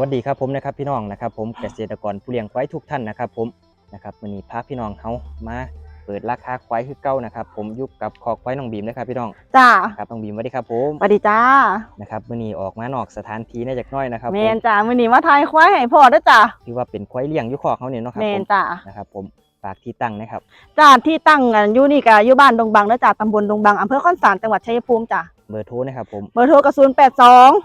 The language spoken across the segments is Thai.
วัสดีครับผมนะครับพี่น้องนะครับผมเกษตรกรผู้เลี้ยงควายทุกท่านนะครับผมนะครับวันนี้พาพี่น้องเขามาเปิดราคาควายคือเก้านะครับผมอยู่กับคอกควายน้องบีมนะครับพี่น้องจ้าครับน้องบีมสวัสดีครับผมสวัสดีจ้านะครับวันนี้ออกมานอกสถานที่ได้จากหน้อยนะครับเมผมนจ้ามื้อนี้มาทายควายให้พ่อเด้อจ้าที่ว่าเป็นควายเลี้ยงอยู่คอกเขาเนี่ยเนาะครับเมผนมจ้านะครับผม ฝากที่ตั้งนะครับจ้าที่ตั้งกันอยู่นี่ก็อยู่บ้านดงบังเด้อจ้าตำบลดงบังอำเภอคอนสารจังหวัดชัยภูมิจ้าเบอร์โทรนะครับผมเบอร์โทรก็082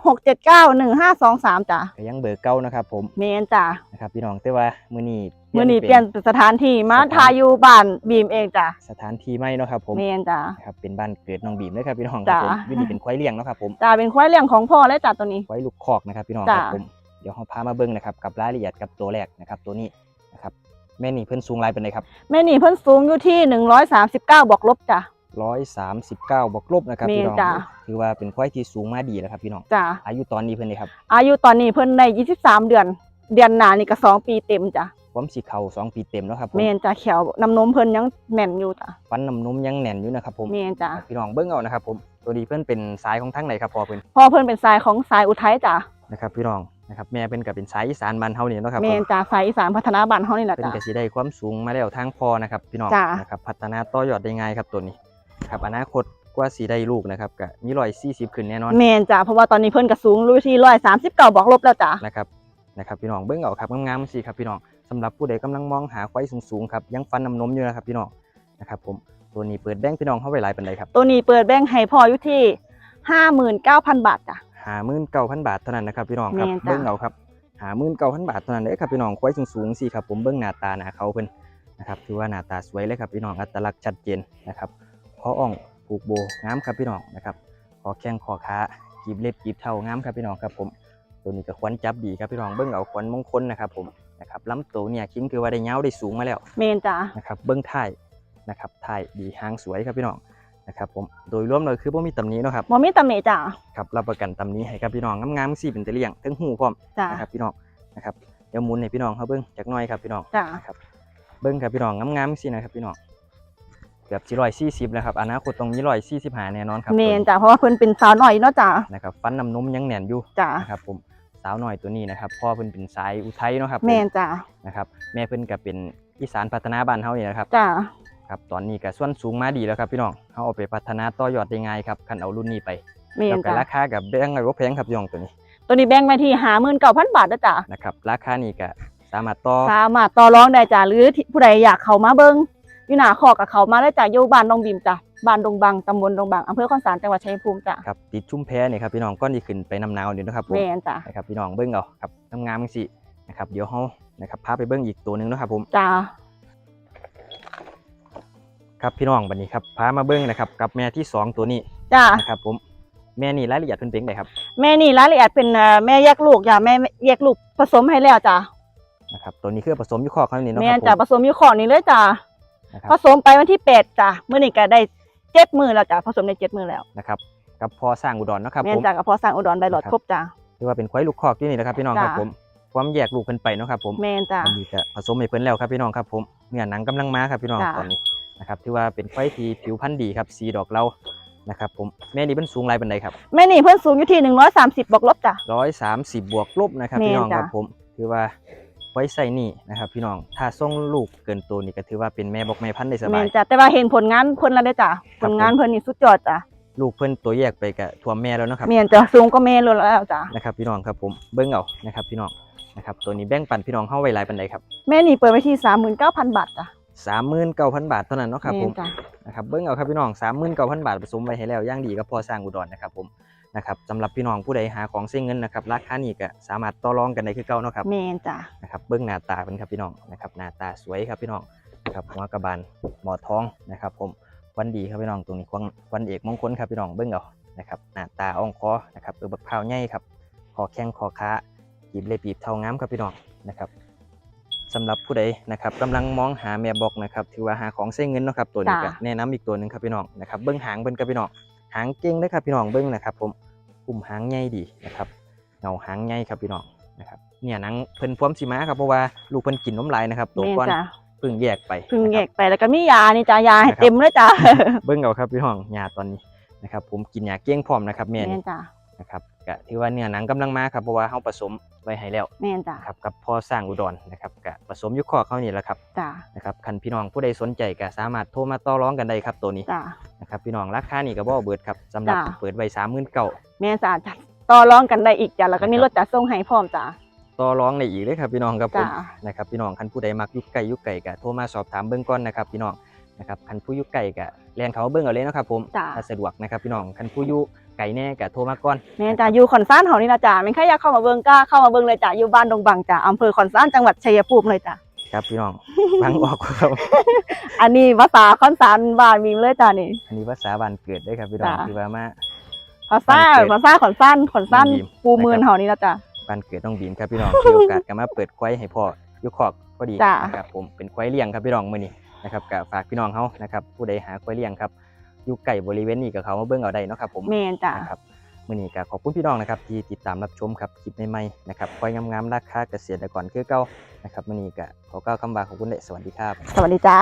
679 1523จ้าก็ยังเบอร์เก้านะครับผมเมนจ้านะครับพี่น้องแต่ว่ามื้อนี้มื้อนี้เปลี่ยนสถานที่มาทายอยู่บ้านบีมเองจ้าสถานที่ใหม่เนาะครับผมเมนจ้านะครับเป็นบ้านเกิดน้องบีมเลยครับพี่น้องครับจ้ะผมวิธีเป็นควายเลี้ยงเนาะครับผมจ้าเป็นควายเลี้ยงของพ่อและจ้าตัวนี้ควายลูกคอกนะครับพี่น้องคจ้ะรับผมเดี๋ยวเราพามาเบิ่งนะครับกับรายละเอียดกับตัวแรกนะครับตัวนี้นะครับ แม่นี่เพิ่นสูงหลายเป็นไดครับแม่นี่เพิ่นสูงอยู่ที่139บวกลบจ้า139บวกลบนะครับแม่พี่น้องจ้ะถือว่าเป็นควายที่สูงมาดีแล้วครับพี่น้องจ้าอายุตอนนี้เพิ่นนี่ครับ อายุตอนนี้เพิ่นได้23 เดือน เดือนหน้านี่ก็สองปีเต็มจ้าความสิเข่าสองปีเต็มแล้วครับผมเมนจ้าเขียวน้ำนมเพิ่นยังแน่นอยู่จ้าฟันน้ำนมยังแน่นอยู่นะครับผมเมนจ้าพี่น้องเบิ่งเอานะครับผมตัวนี้เพิ่นเป็นสายของทางไหนครับพอเพิ่นพ่อเพิ่นเป็นสายของสายอุทัยจ้ะนะครับพี่น้อง นะครับแม่เพิ่นก็เป็นสายอีสานบ้านเฮานี่เนาะครับเมผมนจ้าสายอีสานพัฒนาบ้านเฮานี่แหละเพิ่นจ้ะก็สิได้ความสูงมาแล้วทางพอนะครับพี่น้องจ้ะ นะครับพัฒนาต่อยอดได้ง่ายครับตัวนี้ครับอนาคตกว่าสิได้ลูกนะครับก็มี140ขึ้นแน่นอนเมนจ้ะเพราะว่าตอนนี้เพิ่นก็สูงรู้ที่139บวกลบแล้วจ้ะนะครับนะครับพี่น้องเบิ้งเอาครับงามๆสิครับพี่น้องสำหรับผู้ใดกำลังมองหาควายสูงๆครับยังฟันน้ำนมอยู่นะครับพี่น้องนะครับผมตัวนี้เปิดแบงค์พี่น้องเข้าไว้หลายปันใดครับตัวนี้เปิดแบงค์ให้พ่ออยู่ที่59,000บาทจ้ะ หาหมื่นเก้าพันบาทเท่านั้นนะครับพี่น้องครับแม่นจ้ะ เบิ้งเอาครับหาหมื่นเก้าพันบาทเท่านั้นเลยครับพี่น้องควายสูงๆสิครับผมเบิ้งหน้าตาหน้าเขาเพิ่นนะครับถือว่าหน้าตาสวยเลยครับพี่น้องอัตลักษณ์ชัดเจนนะครับคออ่องผูกโบงามครับพี่น้องนะครับคอแข้งคอขากีบเล็บกีบเท้างามครับพี่น้องครับผมตัวนี้ก็ขวัญจับดีครับพี่น้องเบิ้งเอาขวัญมงคลนะครับผมนะครับลำตัวเนี่ยคิงคือว่าได้เงาวได้สูงมาแล้ว เมนจ้ะนะครับเบื้องท้ายนะครับท้ายดีหางสวยครับพี่น้อง นะครับผมโดยรวมเลยคือบ่มีตำหนี้นาะครับบ่มีตำหนิจ้ะครับรับประกันตำหนี้ให้ครับพี่น้องงามๆสิเป็นตะเลี่ยงทั้งหูพร้อมจ้ะนะครับพี่น้องนะครับเดี๋ยวหมุนให้พี่น้องเขาเบิ่งจักหน่อยครับพี่น้องจ้ะนะครับเบิ่งครับพี่น้องงามๆสินะครับพี่น้องเกือบสิร้อยสี่สิบแล้วครับอนาคตต้องมีร้อยสี่สิบห้าแน่นอนครับเมนจ้ะเพราะว่าเพิ่นเป็นสาวน้อยเนาะจ้ะนะครับฟันน้ำนมยังแน่นอยู่จ้ะนะครับผมสาวหน่อยตัวนี้นะครับพ่อเพิ่นเป็นสายอุทัยเนาะครับผมเมนจ้ะนะครับแม่เพิ่นก็เป็นอีสานพัฒนาบ้านเฮานี่นะครับจ้ะ ครับตอนนี้ก็ส่วนสูงมาดีแล้วครับพี่น้องเขาเอาไปพัฒนาต่อยอดได้ง่ายครับคันเอารุ่นนี้ไปเมแล้นวก็จ้ะราคากับแบงก์ไว้ว่าแพงครับพี่น้องตัวนี้ตัวนี้แบงค์ไว้ที่59,000บาทเด้อจ้ะนะครับราคานี่ก็สามารถต่อสามารถต่อรองได้จ้ะหรือที่ผู้ใดอยากเข้ามาเบิ่งอยู่หน้าคอกกับเขามาได้จ้ะอยู่บ้านดงบิมจ้ะบ้านดงบังตำบลดงบังอำเภอคอนสารจังหวัดชัยภูมิจ้ะครับติดชุ่มแพนี่ครับพี่น้องก้อนที่ขึ้นไปนำนาวนี่นะครับผม แม่นจ้ะนะครับพี่น้องเบิ้งเอาครับงามๆสินะครับเดี๋ยวเฮานะครับพาไปเบิ้งอีกตัวหนึงเนาะครับผมจ้ะ ครับพี่น้องบัดนี้ครับพามาเบิ้งนะครับกับแม่ที่สองตัวนี้จ้ะนะครับผมแม่นี่รายละเอียดเพิ่นเป็นไงครับแม่นี่รายละเอียดเป็นเอ่อแม่แยกลูกจ้ะแม่แยกลูกผสมให้แล้วจ้ะนะครับตัวนี้คือผสมอยุคอกเขานี่เนาะแม่ครับจ้ะผผมสมอยู่ข้อนี้เลยจ้ะนะครับผสมไปวันที่8จ้ะมื้อนี้ก็ได้เจ็ดมือแล้วจ้ะผสมได้เจ็ดมือแล้วนะครับกับพอสร้างอุดรเนาะครับแม่ผนมจ้ะกับพอสร้างอุดรใบหลอดครับ ครบจ้ะถือว่าเป็นควายลูกคอกที่นี่นะครับพี่น้องครับจ้ะ ผมความแยกลูกเพิ่นไปเนาะครับผมแม่นจ้ะอันนี้ก็ผสมให้เพิ่นแล้วครับพี่น้องครับผมเนื้อหนังกำลังมาครับพี่น้องจ้ะ ตอนนี้ นะครับถือว่าเป็นควายที่ผิวพรรณดีครับสีดอกเรานะครับผมแม่นี่เป็นสูงหลายปานใดครับแม่นี่เพิ่นสูงอยู่ที่ 130 บวกลบจ้ะ130บวกลบนะครับแม่นพี่น้องครับจ้ะผมถือว่าไว้ใส่นี่นะครับ พี่น้องถ้าส่งลูกเกินตัวนี่ก็ถือว่าเป็นแม่บอกแม่พันธุ์ได้สแม่บาย นจ้ะแต่ว่าเห็นผลงานเพิ่นแล้วเด้อจ้ะครัผบลงานผมเพิ่นนี่สุดยอดจ้ะลูกเพิ่นตัวแยกไปกับท่วมแม่แล้วเนาะครับ แม่นจ้ะสูงก็แม่เลยแล้วจ้ะนะครับพี่น้องครับผมเบิ้งเอานะครับพี่น้องนะครับตัวนี้แบ่งปันพี่น้องเฮาไว้หลายปานใดครับแม่นี่เปิดไว้ที่ 39,000 บาทจ้ะ 39,000บาทเท่านั้นเนาะครับผมแม่นจ้ะนะครับเบิ้งเอาครับพี่น้องสามหมื่นเก้าพันบาทผสมไว้ให้แล้วอย่างดีก็พอสร้างอุดรนะครับผมนะครับสำหรับพี่น้องผู้ใดหาของเส้นเงินนะครับราคานี้ก็สามารถต่อรองกันได้คือเก่าเนาะครับแม่นจ้ะนะครับเบิ้งหน้าตาเป็นครับพี่น้องนะครับหน้าตาสวยครับพี่น้องนะครับหัวกระบาลหมอท้องนะครับผมวันดีครับพี่น้องตรงนี้ควันวันเอกมงคลครับพี่น้องเบิ้งเอานะครับหน้าตาอ่องคอนะครับเออบักพร้าวใหญ่ครับคอแข้งคอขาหยิบเล็บปีบเท่างามครับพี่น้องนะครับ สำหรับผู้ใดนะครับกำลังมองหาแม่บอกนะครับถือว่าหาของเส้นเงินเนาะครับตัวนี้ก็จ้ะแนะนำอีกตัวหนึ่งครับพี่น้องนะครับเบิ้งหางเบิ้งครับพี่น้องหางเก่งเลยครับพี่น้องเบิ้งนะครับ ผมปุ่มหางใหญ่ดีนะครับเงาหางใหญ่ครับพี่น้องนะครับเนี่ยหนังเพิ่นพร้อมสีม้าครับเพราะว่าลูกเพิ่นกินน้ำลายนะครับตัวแม่นก้อนจ้ะเพิ่งแยกไปเพึ่งแยนะครับกไปแล้วก็มียานี่จ้ะยาให้นะครับเต็มเลยจ้ะเบิ้งเอาครับพี่น้องยาตอนนี้นะครับผมกินยาเก้งพร้อมนะครับแม่แม่นี่นจ้ะนะครับ ก็ถือว่าเนื้อหนังกำลังมาครับเพราะว่าเฮาผสมไว้ให้แล้วแม่นจ้ะครับกับพ่อสร้างอุดรนะครับก็ผสมอยุคคอกเขานี่แหละครับจ้ะนะครับคันพี่น้องผู้ใดสนใจก็สามารถโทรมาต่อรองกันได้ครับตัวนี้จ้ะ นะครับพี่น้องราคานี่ก็บ่เบิดครับสำหรับจ้ะ เปิดไว้39,000แม่นจ้ะจ้ะต่อรองกันได้อีกจ้ะแล้วก็มีรถจัดส่งให้พร้อมจ้ะต่อรองได้อีกเลยครับพี่น้องครับผมจ้ะนะครับพี่น้องคันผู้ใดมักอยุคไก่ยุคไก่ก็โทรมาสอบถามเบื้องก่อนนะครับพี่น้อง นะครับคันผู้อยุคไก่ก็เรียนเขามาเบื้องเอาเลยเนาะครับผมจ้ะ ถ้าสะดวกนะครับพี่น้องคันผู้อยุไก่แน่ก็โทรมาก่อนแม่นจ้ะอยู่ขอนซ่านเฮานี่นะจ้ะแม่นใครอยากเข้ามาเบิ่งก็เข้ามาเบิ่งเลยจ้ะอยู่บ้านดงบังจ้ะอำเภอขอนซ่านจังหวัดชัยภูมิเลยจ้ะครับพี่น้องฟังออกครับ อันนี้ภาษาขอนซ่านบ้านมีเลยจ้ะนี่ อันนี้ภาษาบ้านเกิดเด้อครับพี่น้องจ้ะที่ว่ามา ภาษาบ้านเกิดภาษาขอนซ่านขอนซ่านน้องบีม ปูเมือนนะครับเฮานี่นะจ้ะบ้านเกิดน้องบีมครับพี่น้องมีโอกาสก็มาเปิดควายให้พ่ออยุคคอกพอดีจ้ะ นะครับผมเป็นควายเลี้ยงครับพี่น้องมื้อนี้ นะครับก็ฝากพี่น้องเฮานะครับผู้ใดหาควายเลี้ยงครับอยู่ไก่บริเวณนี้ก็เขามาเบิ่งเอาได้เนาะครับผมแม่นจ้ะนะครับมื้อนี้ก็ขอบคุณพี่น้องนะครับที่ติดตามรับชมครับคลิปใหม่ๆนะครับควายงามๆราคาเกษตรกรคือเก่านะครับมื้อนี้ก็ขอกล่าวคำว่าขอบคุณและสวัสดีครับ สวัสดีจ้า